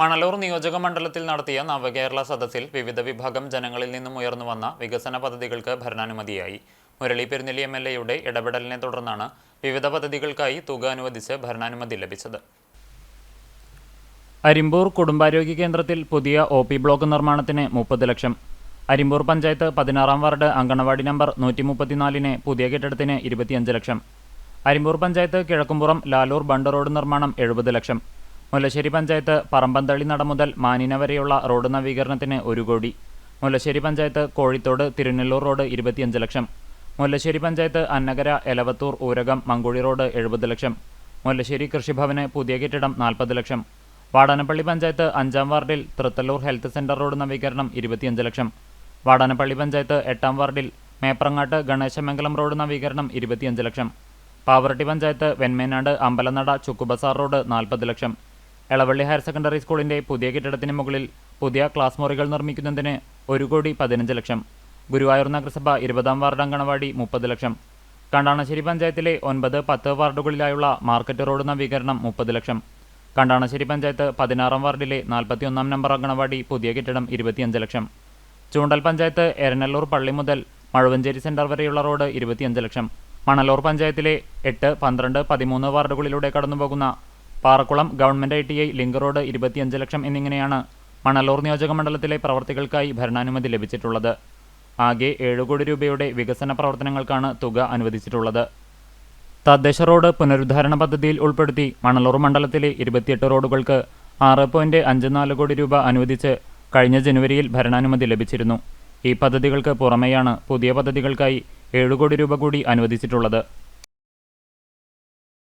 മണലൂർ നിയോജക മണ്ഡലത്തിൽ നടത്തിയ നവകേരള സദസ്സിൽ വിവിധ വിഭാഗം ജനങ്ങളിൽ നിന്നും ഉയർന്നു വന്ന വികസന പദ്ധതികൾക്ക് ഭരണാനുമതിയായി. മുരളി പെരുന്നെല്ലി എം എൽ എയുടെ ഇടപെടലിനെ തുടർന്നാണ് വിവിധ പദ്ധതികൾക്കായി തുക അനുവദിച്ച് ഭരണാനുമതി ലഭിച്ചത്. അരിമ്പൂർ കുടുംബാരോഗ്യ കേന്ദ്രത്തിൽ പുതിയ ഒ പി ബ്ലോക്ക് നിർമ്മാണത്തിന് മുപ്പത് ലക്ഷം. അരിമ്പൂർ പഞ്ചായത്ത് പതിനാറാം വാർഡ് അങ്കണവാടി നമ്പർ നൂറ്റി മുപ്പത്തിനാലിന് പുതിയ കെട്ടിടത്തിന് ഇരുപത്തിയഞ്ച് ലക്ഷം. അരിമ്പൂർ പഞ്ചായത്ത് കിഴക്കുംപുറം ലാലൂർ ബണ്ട് റോഡ് നിർമ്മാണം എഴുപത് ലക്ഷം. മുല്ലശ്ശേരി പഞ്ചായത്ത് പറമ്പന്തളി നട മുതൽ മാനിന വരെയുള്ള റോഡ് നവീകരണത്തിന് ഒരു കോടി. മുല്ലശ്ശേരി പഞ്ചായത്ത് കോഴിത്തോട് തിരുനെല്ലൂർ റോഡ് ഇരുപത്തിയഞ്ച് ലക്ഷം. മുല്ലശ്ശേരി പഞ്ചായത്ത് അന്നകര എലവത്തൂർ ഊരകം മങ്കുഴി റോഡ് എഴുപത് ലക്ഷം. മുല്ലശ്ശേരി കൃഷിഭവന് പുതിയ കെട്ടിടം നാൽപ്പത് ലക്ഷം. വാടാനപ്പള്ളി പഞ്ചായത്ത് അഞ്ചാം വാർഡിൽ തൃത്തല്ലൂർ ഹെൽത്ത് സെന്റർ റോഡ് നവീകരണം ഇരുപത്തിയഞ്ച് ലക്ഷം. വാടാനപ്പള്ളി പഞ്ചായത്ത് എട്ടാം വാർഡിൽ മേപ്രങ്ങാട്ട് ഗണേശമംഗലം റോഡ് നവീകരണം ഇരുപത്തിയഞ്ച് ലക്ഷം. പാവറട്ടി പഞ്ചായത്ത് വെന്മേനാട് അമ്പലനട ചുക്കുബസാർ റോഡ് നാൽപ്പത് ലക്ഷം. എളവള്ളി ഹയർ സെക്കൻഡറി സ്കൂളിന്റെ പുതിയ കെട്ടിടത്തിന് മുകളിൽ പുതിയ ക്ലാസ് മുറികൾ നിർമ്മിക്കുന്നതിന് ഒരു കോടി പതിനഞ്ച് ലക്ഷം. ഗുരുവായൂർ നഗരസഭ ഇരുപതാം വാർഡ് അങ്കണവാടി മുപ്പത് ലക്ഷം. കണ്ടാണശ്ശേരി പഞ്ചായത്തിലെ ഒൻപത് പത്ത് വാർഡുകളിലായുള്ള മാർക്കറ്റ് റോഡ് നവീകരണം മുപ്പത് ലക്ഷം. കണ്ടാണശ്ശേരി പഞ്ചായത്ത് പതിനാറാം വാർഡിലെ നാൽപ്പത്തിയൊന്നാം നമ്പർ അങ്കണവാടി പുതിയ കെട്ടിടം ഇരുപത്തിയഞ്ച് ലക്ഷം. ചൂണ്ടൽ പഞ്ചായത്ത് എരനല്ലൂർ പള്ളി മുതൽ മഴവഞ്ചേരി സെന്റർ വരെയുള്ള റോഡ് ഇരുപത്തിയഞ്ച് ലക്ഷം. മണലൂർ പഞ്ചായത്തിലെ എട്ട് പന്ത്രണ്ട് പതിമൂന്ന് വാർഡുകളിലൂടെ കടന്നുപോകുന്ന Parakkulam government I T I link road ഇരുപത്തിയഞ്ച് ലക്ഷം എന്നിങ്ങനെയാണ് മണലൂർ നിയോജക മണ്ഡലത്തിലെ പ്രവർത്തികൾക്കായി ഭരണാനുമതി ലഭിച്ചിട്ടുള്ളത്. ആകെ ഏഴ് കോടി രൂപയുടെ വികസന പ്രവർത്തനങ്ങൾക്കാണ് തുക അനുവദിച്ചിട്ടുള്ളത്. തദ്ദേശ റോഡ് പുനരുദ്ധാരണ പദ്ധതിയിൽ ഉൾപ്പെടുത്തി മണലൂർ മണ്ഡലത്തിലെ ഇരുപത്തിയെട്ട് റോഡുകൾക്ക് ആറ് പോയിന്റ് അഞ്ച് നാല് കോടി രൂപ അനുവദിച്ച് കഴിഞ്ഞ ജനുവരിയിൽ ഭരണാനുമതി ലഭിച്ചിരുന്നു. ഈ പദ്ധതികൾക്ക് പുറമെയാണ് പുതിയ പദ്ധതികൾക്കായി ഏഴ് കോടി രൂപ കൂടി അനുവദിച്ചിട്ടുള്ളത്.